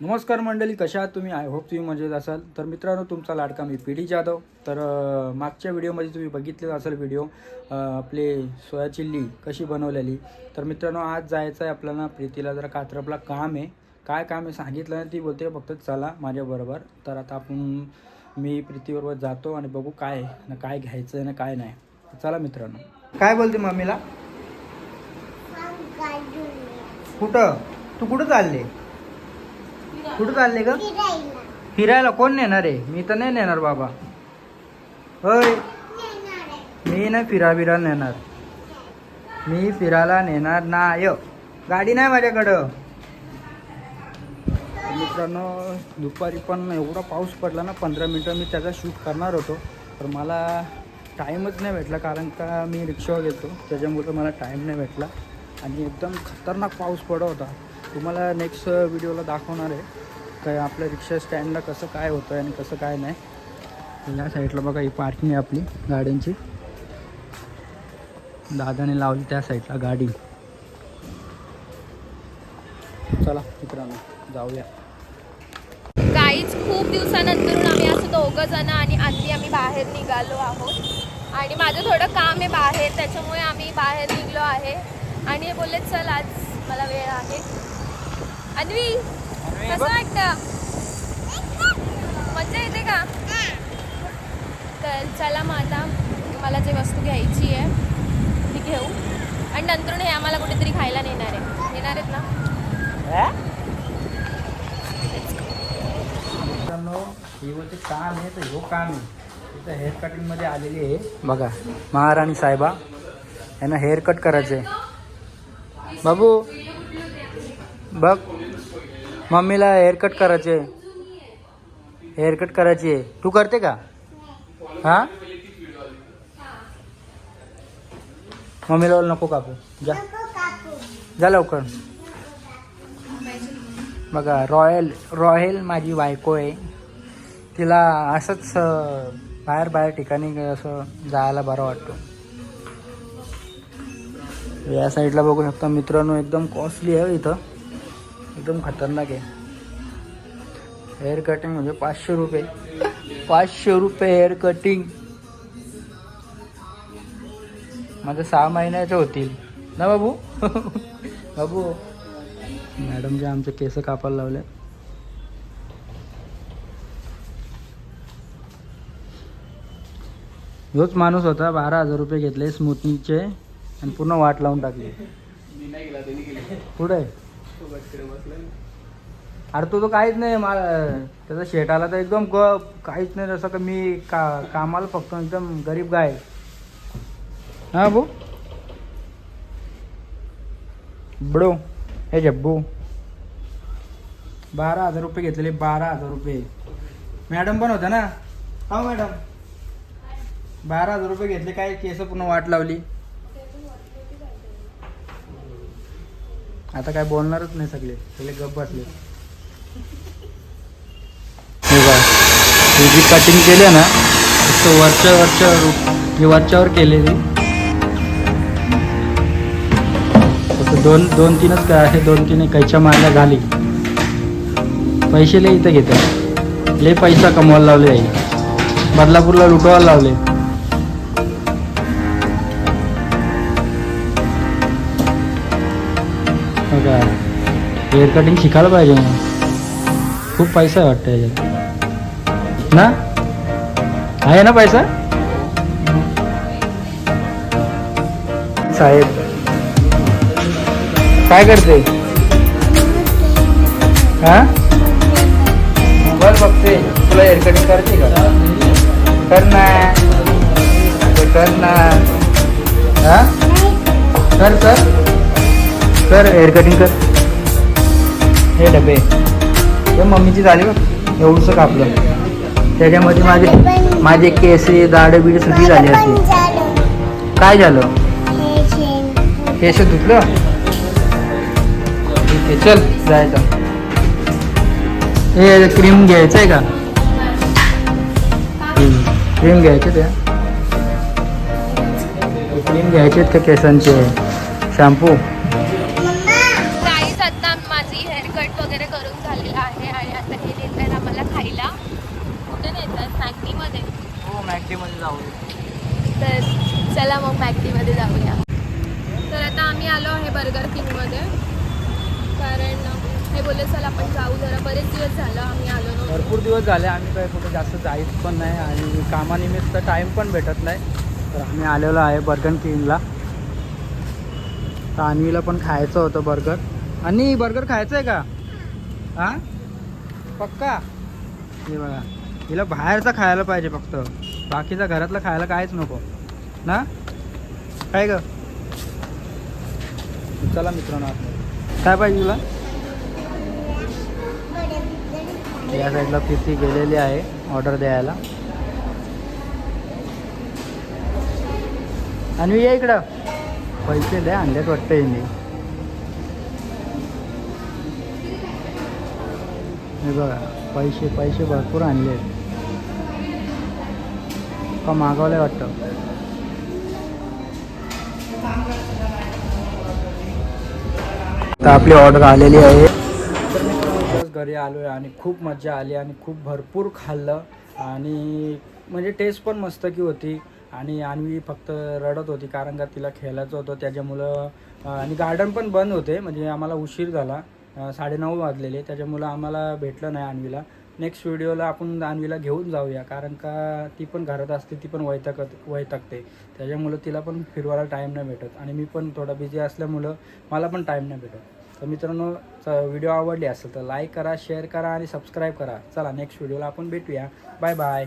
नमस्कार मंडळी कशा आहात तुम्ही? आय होप तुम्ही मजेत असाल. तर मित्रांनो तुमचा लाडका मी पी डी जाधव. तर मागच्या व्हिडिओमध्ये तुम्ही बघितलेलं असेल व्हिडिओ आपले सोया चिल्ली कशी बनवलेली. तर मित्रांनो आज जायचं आहे आपल्याला प्रीतीला जरा कात्रपला काम आहे. काय काम आहे सांगितलं ती बोलते फक्त चला माझ्याबरोबर तर आता आपण मी प्रीतीबरोबर जातो आणि बघू काय आहे ना काय घ्यायचं आहे ना काय नाही. चला मित्रांनो. काय बोलते मम्मीला? कुठं? तू कुठं चालले? कुठं चालले ग? फिरायला कोण नेणार आहे? मी तर नाही नेणार बाबा. होय. मी नाही फिरा बिरा नेणार. मी फिरायला नेणार नाही. गाडी नाही माझ्याकडं. मित्रांनो दुपारी पण एवढा पाऊस पडला ना पंधरा मिनटं मी त्याचा शूट करणार होतो. तर मला टाईमच नाही भेटला कारण का मी रिक्षावर घेतो त्याच्यामुळे मला टाईम नाही भेटला. आणि एकदम खतरनाक पाऊस पडत होता. तुम्हाला नेक्स्ट व्हिडिओला दाखवणार आहे. काय आपल्या रिक्षा स्टँडला कसं काय होतं आणि कसं काय नाही. या साईडला बघा ही पार्किंग आहे आपली गाड्यांची. दादाने लावली त्या साईडला गाडी. चला मित्रांनो जाऊया. काहीच खूप दिवसानंतरून आम्ही असं दोघं जण आणि आधी आम्ही बाहेर निघालो आहोत. आणि माझं थोडं काम आहे बाहेर त्याच्यामुळे आम्ही बाहेर निघलो आहे. आणि बोलले चल आज मला वेळ आहे. अन्वी! कसं वाटतं? मजा येते का? तर चला मग आता मला जे वस्तू घ्यायची आहे ती घेऊ. आणि नंतर हे आम्हाला कुठेतरी खायला नेणार आहे. नेणार आहेत ना? मित्रांनो ही हो काम आहे तर ह्यो काम आहे. तिथं हेअर कटिंगमध्ये आलेली आहे. बघा महाराणी साहेबा यांना हेअर कट करायचे बाबू बघ. मम्मीला हेअरकट करायचे. हेअरकट करायची. आहे तू करते का? हां? मम्मीला नको कापू. जा. जा लवकर. बघा रॉयल रॉयल माझी बायको आहे. तिला असंच बाहेर बाहेर ठिकाणी असं जायला बरं वाटतं. या साईडला बघू शकता मित्रांनो एकदम कॉस्टली आहे हो इथं. एकदम खतरनाक आहे. हेअर कटिंग म्हणजे पाचशे रुपये. पाचशे रुपये हेअर कटिंग माझं सहा महिन्याचे होतील. ना बाबू? बाबू. मॅडम जे आमचे केस कापायला लावले. ह्योच माणूस होता बारा हजार रुपये घेतले स्मूथनिंगचे आणि पूर्ण वाट लावून टाकली. पुढे अरे तो तो काहीच नाही मा त्याचा शेट आला तर एकदम ग काहीच नाही जसं का मी का कामाला फक्त एकदम गरीब गाय. हा भाऊ बडो हे जब्बू बारा हजार रुपये घेतलेले बारा हजार रुपये. मॅडम पण होत्या ना? हो मॅडम. बारा हजार रुपये घेतले काय केस पूर्ण वाट लावली? आता काय बोलणारच नाही सगळे. सगळे गप बसले. हे बघ, ही जी कटिंग केली ना तो वरच्या वरच्या हे वरच्यावर केलेली. फक्त दोन दोन तीनच काय आहे दोन तीन कैच्या मारल्या झाली पैसे लय इथं घेतात. लय पैसा कमवायला लावले आहे बदलापूरला लुटवायला लावले. का? हेअर कटिंग शिकायला पाहिजे मग खूप पैसा आहे वाटतं याच्यात. ना? आहे ना पैसा? साहेब. काय करते? हा? मोबाईल बघते. तुला हेअर कटिंग करते का? कर ना कर ना हा? कर सर. कर हेअर कटिंग कर. हे डबे. हे मम्मीची झाली बघ. एवढंसं कापलं. त्याच्यामध्ये माझे माझे केस दाढ बीड सुटी झाली असते काय झालं? केस धुतलं? ठीक आहे चल जायचं. हे क्रीम घ्यायचं आहे का? क्रीम घ्यायचे त्या क्रीम घ्यायचे आहेत का केसांचे? शॅम्पू? चला मग मॅक्टीमध्ये जाऊया. तर आता आम्ही आलो आहे बर्गर किंगमध्ये कारण हे बोलले चला आपण जाऊ जरा. बरेच दिवस झालं आम्ही आलो नव्हतो. भरपूर दिवस झाले आम्ही काही कुठे जास्त जायच पण नाही आणि कामानिमित्त टाईम पण भेटत नाही. तर आम्ही आलेलो आहे बर्गर किंगला तर अन्वीला पण खायचं होतं बर्गर आणि बर्गर खायचं आहे का? हां? पक्का? हे बघा. हिला बाहेरचं खायला पाहिजे फक्त. बाकीचा घरातलं खायला काहीच नको. ना? काय ग? चला मित्रांनो काय पाहिजे तुला? या साईडला प्रीती गेलेली आहे ऑर्डर द्यायला. आणि ये इकडं. पैसे द्या अंड्यात वाटतं मी हे बघा पैसे पैसे भरपूर आणले का मागवले वाटतं? तर आपली ऑर्डर आलेली आहे. तर घरी आलो आहे आणि खूप मजा आली आणि खूप भरपूर खाल्लं. आणि म्हणजे टेस्ट पण मस्तकी होती. आणि आणवी फक्त रडत होती कारण का तिला खेळायचं होतं. त्याच्यामुळं आणि गार्डन पण बंद होते. म्हणजे आम्हाला उशीर झाला. साडेनऊ वाजलेले. त्याच्यामुळं आम्हाला भेटलं नाही आणवीला नेक्स्ट व्हिडिओला आपण आणवीला घेऊन जाऊया. कारण का ती पण घरात असते ती पण वैतागत वैतागते. त्याच्यामुळं तिला पण फिरवायला टाईम नाही भेटत. आणि मी पण थोडा बिझी असल्यामुळं मला पण टाईम नाही भेटत. तर मित्रांनो व्हिडिओ आवडली असेल तर लाईक करा शेअर करा आणि सबस्क्राईब करा. चला नेक्स्ट व्हिडिओला आपण भेटूया. Bye bye